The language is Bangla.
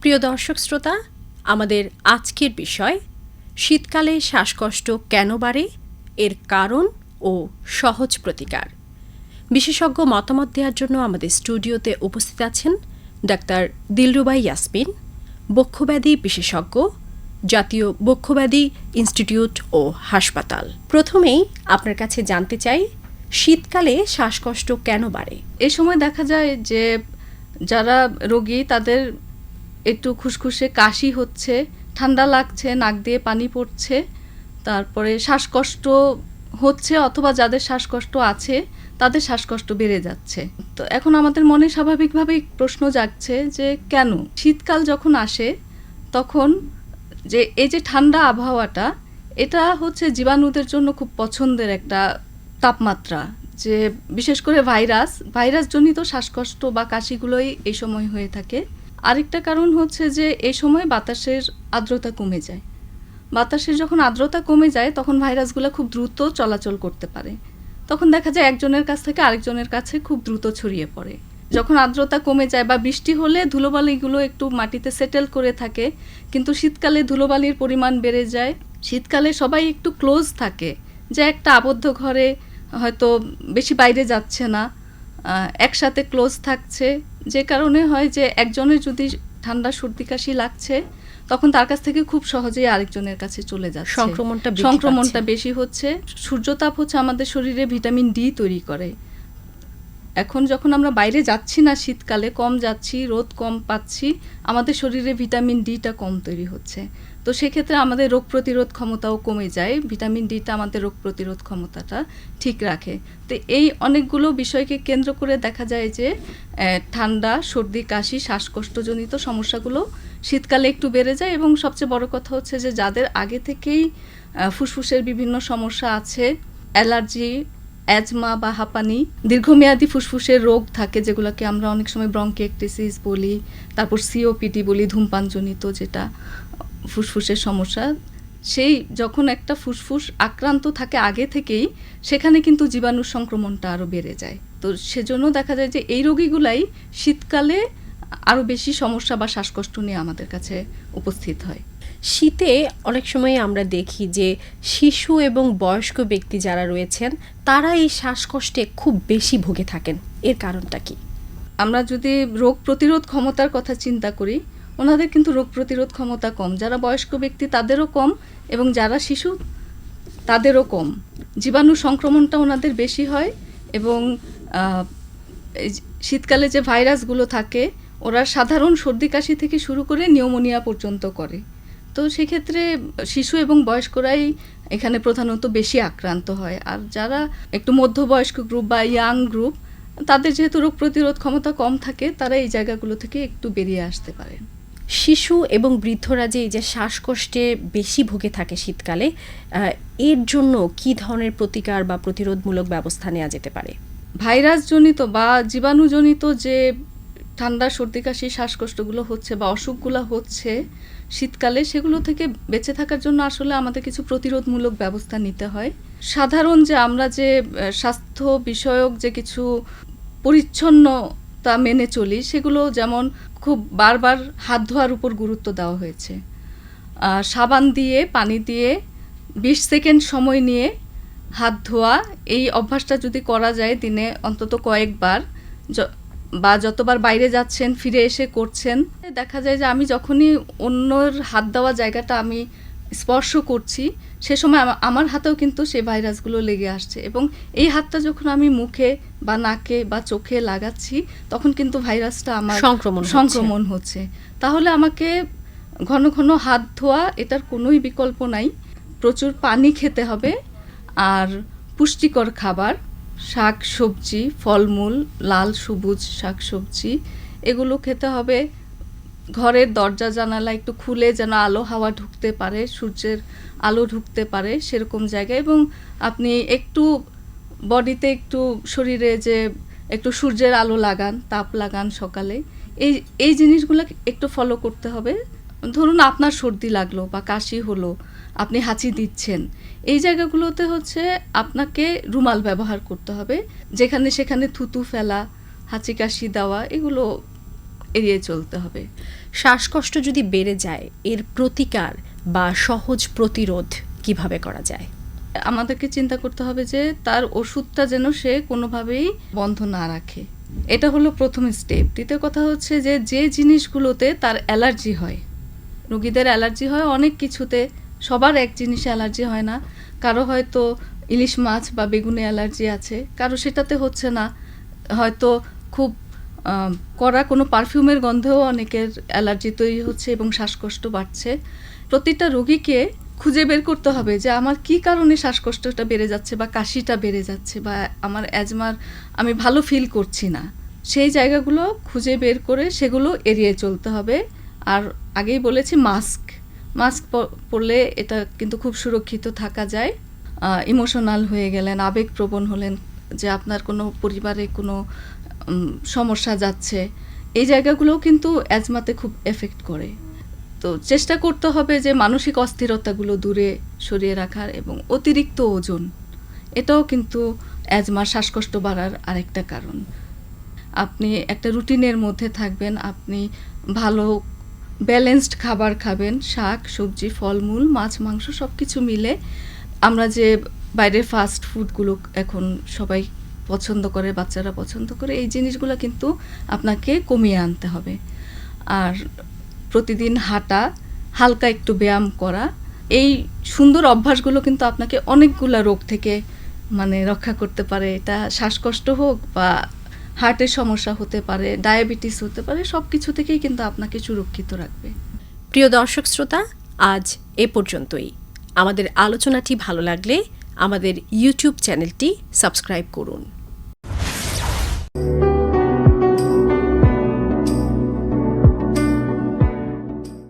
প্রিয় দর্শক শ্রোতা, আমাদের আজকের বিষয়, শীতকালে শ্বাসকষ্ট কেন বাড়ে, এর কারণ ও সহজ প্রতিকার। বিশেষজ্ঞ মতামত দেওয়ার জন্য আমাদের স্টুডিওতে উপস্থিত আছেন ডাক্তার দিলরুবাই ইয়াসমিন, বক্ষব্যাধি বিশেষজ্ঞ, জাতীয় বক্ষব্যাধি ইনস্টিটিউট ও হাসপাতাল। প্রথমেই আপনার কাছে জানতে চাই, শীতকালে শ্বাসকষ্ট কেন বাড়ে? এ সময় দেখা যায় যে যারা রোগী তাদের একটু খুসখুসে কাশি হচ্ছে, ঠান্ডা লাগছে, নাক দিয়ে পানি পড়ছে, তারপরে শ্বাসকষ্ট হচ্ছে অথবা যাদের শ্বাসকষ্ট আছে, তাদের শ্বাসকষ্ট বেড়ে যাচ্ছে। তো এখন আমাদের মনে স্বাভাবিকভাবেই প্রশ্ন জাগছে যে কেন? শীতকাল যখন আসে, তখন যে এই যে ঠান্ডা আবহাওয়াটা, এটা হচ্ছে জীবাণুদের জন্য খুব পছন্দের একটা তাপমাত্রা। যে বিশেষ করে ভাইরাস, ভাইরাসজনিত শ্বাসকষ্ট বা কাশিগুলোই এই সময় হয়ে থাকে। আরেকটা কারণ হচ্ছে যে এই সময় বাতাসের আর্দ্রতা কমে যায়। বাতাসের যখন আর্দ্রতা কমে যায়, তখন ভাইরাসগুলো খুব দ্রুত চলাচল করতে পারে। তখন দেখা যায় একজনের কাছ থেকে আরেকজনের কাছে খুব দ্রুত ছড়িয়ে পড়ে। যখন আর্দ্রতা কমে যায় বা বৃষ্টি হলে ধুলোবালিগুলো একটু মাটিতে সেটেল করে থাকে, কিন্তু শীতকালে ধুলোবালির পরিমাণ বেড়ে যায়। শীতকালে সবাই একটু ক্লোজ থাকে, যে একটা আবদ্ধ ঘরে হয়তো বেশি বাইরে যাচ্ছে না একসাথে ক্লোজ থাকছে। যে কারণে হয় যে একজনের যদি ঠান্ডা সর্দি কাশি লাগছে তখন তার কাছ থেকে খুব সহজেই আরেকজনের কাছে চলে যাচ্ছে। সংক্রমণটা সংক্রমণটা বেশি হচ্ছে। সূর্যতাপ হচ্ছে আমাদের শরীরে ভিটামিন ডি তৈরি করে। এখন যখন আমরা বাইরে যাচ্ছি না শীতকালে, কম যাচ্ছি, রোদ কম পাচ্ছি, আমাদের শরীরে ভিটামিন ডিটা কম তৈরি হচ্ছে। তো সেক্ষেত্রে আমাদের রোগ প্রতিরোধ ক্ষমতাও কমে যায়। ভিটামিন ডিটা আমাদের রোগ প্রতিরোধ ক্ষমতাটা ঠিক রাখে। তো এই অনেকগুলো বিষয়কে কেন্দ্র করে দেখা যায় যে ঠান্ডা, সর্দি, কাশি, শ্বাসকষ্টজনিত সমস্যাগুলো শীতকালে একটু বেড়ে যায় এবং সবচেয়ে বড় কথা হচ্ছে যে, যাদের আগে থেকেই ফুসফুসের বিভিন্ন সমস্যা আছে, অ্যালার্জি অ্যাজমা বা হাঁপানি, দীর্ঘমেয়াদী ফুসফুসের রোগ থাকে যেগুলোকে আমরা অনেক সময় ব্রঙ্কিয়েক্টিসিস বলি, তারপর সিওপিডি বলি, ধূমপানজনিত যেটা, ফুসফুসের সমস্যা। সেই যখন একটা ফুসফুস আক্রান্ত থাকে আগে থেকেই, সেখানে কিন্তু জীবাণুর সংক্রমণটা আরও বেড়ে যায়। তো সেজন্য দেখা যায় যে এই রোগীগুলাই শীতকালে আরও বেশি সমস্যা বা শ্বাসকষ্ট নিয়ে আমাদের কাছে উপস্থিত হয়। শীতে অনেক সময় আমরা দেখি যে শিশু এবং বয়স্ক ব্যক্তি যারা রয়েছেন, তারা এই শ্বাসকষ্টে খুব বেশি ভুগে থাকেন। এর কারণটা কি? আমরা যদি রোগ প্রতিরোধ ক্ষমতার কথা চিন্তা করি, ওনাদের কিন্তু রোগ প্রতিরোধ ক্ষমতা কম। যারা বয়স্ক ব্যক্তি, তাদেরও কম এবং যারা শিশু, তাদেরও কম। জীবাণু সংক্রমণটা ওনাদের বেশি হয় এবং শীতকালে যে ভাইরাসগুলো থাকে, ওরা সাধারণ সর্দি কাশি থেকে শুরু করে নিউমোনিয়া পর্যন্ত করে। তো সেক্ষেত্রে শিশু এবং বয়স্করাই এখানে প্রধানত বেশি আক্রান্ত হয়। আর যারা একটু মধ্যবয়স্ক গ্রুপ বা ইয়াং গ্রুপ তাদের যেহেতু রোগ প্রতিরোধ ক্ষমতা কম থাকে তারা এই জায়গাগুলো থেকে একটু বেরিয়ে আসতে পারে। শিশু এবং বৃদ্ধরা যে এই যে শ্বাসকষ্টে বেশি ভুগে থাকে শীতকালে এর জন্য কি ধরনের প্রতিকার বা প্রতিরোধমূলক ব্যবস্থা নেওয়া যেতে পারে? ভাইরাসজনিত বা জীবাণুজনিত যে ঠান্ডা, সর্দি, কাশি, শ্বাসকষ্টগুলো হচ্ছে বা অসুখগুলো হচ্ছে শীতকালে, সেগুলো থেকে বেঁচে থাকার জন্য আসলে আমাদের কিছু প্রতিরোধমূলক ব্যবস্থা নিতে হয়। সাধারণ যে আমরা যে স্বাস্থ্য বিষয়ক যে কিছু পরিচ্ছন্নতা মেনে চলি, সেগুলো যেমন খুব বারবার হাত ধোয়ার উপর গুরুত্ব দেওয়া হয়েছে। সাবান দিয়ে, পানি দিয়ে, বিশ সেকেন্ড সময় নিয়ে হাত ধোয়া, এই অভ্যাসটা যদি করা যায় দিনে অন্তত কয়েকবার বা যতবার বাইরে যাচ্ছেন ফিরে এসে করছেন দেখা যায় যে আমি যখনই অন্যর হাত দেওয়া জায়গাটা আমি স্পর্শ করছি সে সময় আমার হাতেও কিন্তু সেই ভাইরাসগুলো লেগে আসছে এবং এই হাতটা যখন আমি মুখে বা নাকে বা চোখে লাগাচ্ছি তখন কিন্তু ভাইরাসটা আমার সংক্রমণ সংক্রমণ হচ্ছে। তাহলে আমাকে ঘন ঘন হাত ধোয়া এটার কোনোই বিকল্প নাই। প্রচুর পানি খেতে হবে আর পুষ্টিকর খাবার। শাক, সবজি, ফলমূল, লাল, সবুজ শাক, সবজি, এগুলো খেতে হবে। ঘরের দরজা, জানালা একটু খুলে যেন আলো, হাওয়া ঢুকতে পারে, সূর্যের আলো ঢুকতে পারে সেরকম জায়গায়। এবং আপনি একটু বডিতে একটু শরীরে যে একটু সূর্যের আলো লাগান, তাপ লাগান সকালে, এই এই জিনিসগুলো একটু ফলো করতে হবে। ধরুন আপনার সর্দি লাগল বা কাশি হলো আপনি হাঁচি দিচ্ছেন। এই জায়গাগুলোতে হচ্ছে আপনাকে রুমাল ব্যবহার করতে হবে। যেখানে সেখানে থুতু ফেলা হাঁচি কাশি দেওয়া এগুলো এড়িয়ে চলতে হবে। শ্বাসকষ্ট যদি বেড়ে যায় এর প্রতিকার বা সহজ প্রতিরোধ কীভাবে করা যায়? আমাদেরকে চিন্তা করতে হবে যে তার ওষুধটা যেন সে কোনোভাবেই বন্ধ না রাখে। এটা হলো প্রথম স্টেপ। দ্বিতীয় কথা হচ্ছে যে যে জিনিসগুলোতে তার অ্যালার্জি হয় রুগীদের অ্যালার্জি হয় অনেক কিছুতে সবার এক জিনিসে অ্যালার্জি হয় না। কারও হয়তো ইলিশ মাছ বা বেগুনে অ্যালার্জি আছে, কারও সেটাতে হচ্ছে না। হয়তো খুব কড়া কোনো পারফিউমের গন্ধেও অনেকের অ্যালার্জি তৈরি হচ্ছে এবং শ্বাসকষ্ট বাড়ছে। প্রতিটা রোগীকে খুঁজে বের করতে হবে যে আমার কি কারণে শ্বাসকষ্টটা বেড়ে যাচ্ছে বা কাশিটা বেড়ে যাচ্ছে বা আমার অ্যাজমার আমি ভালো ফিল করছি না। সেই জায়গাগুলো খুঁজে বের করে সেগুলো এড়িয়ে চলতে হবে। আর আগেই বলেছি, মাস্ক মাস্ক পরলে এটা কিন্তু খুব সুরক্ষিত থাকা যায়। ইমোশনাল হয়ে গেলেন, আবেগপ্রবণ হলেন, যে আপনার কোনো পরিবারে কোনো সমস্যা যাচ্ছে। এই জায়গাগুলোও কিন্তু অ্যাজমাতে খুব এফেক্ট করে। তো চেষ্টা করতে হবে যে মানসিক অস্থিরতাগুলো দূরে সরিয়ে রাখার এবং অতিরিক্ত ওজন। এটাও কিন্তু অ্যাজমার শ্বাসকষ্ট বাড়ার আরেকটা কারণ। আপনি একটা রুটিনের মধ্যে থাকবেন, আপনি ভালো ব্যালেন্সড খাবার খাবেন, শাক, সবজি, ফলমূল, মাছ, মাংস সব কিছু মিলে আমরা যে বাইরের ফাস্ট ফুডগুলো এখন সবাই পছন্দ করে, বাচ্চারা পছন্দ করে, এই জিনিসগুলো কিন্তু আপনাকে কমিয়ে আনতে হবে। আর প্রতিদিন হাঁটা, হালকা একটু ব্যায়াম করা, এই সুন্দর অভ্যাসগুলো কিন্তু আপনাকে অনেকগুলা রোগ থেকে মানে রক্ষা করতে পারে। এটা শ্বাসকষ্ট হোক বা হার্টের সমস্যা হতে পারে, ডায়াবেটিস হতে পারে সব কিছু থেকেই কিন্তু আপনাকে সুরক্ষিত রাখবে। প্রিয় দর্শক শ্রোতা, আজ এ পর্যন্তই। আমাদের আলোচনাটি ভালো লাগলে আমাদের ইউটিউব চ্যানেলটি সাবস্ক্রাইব করুন।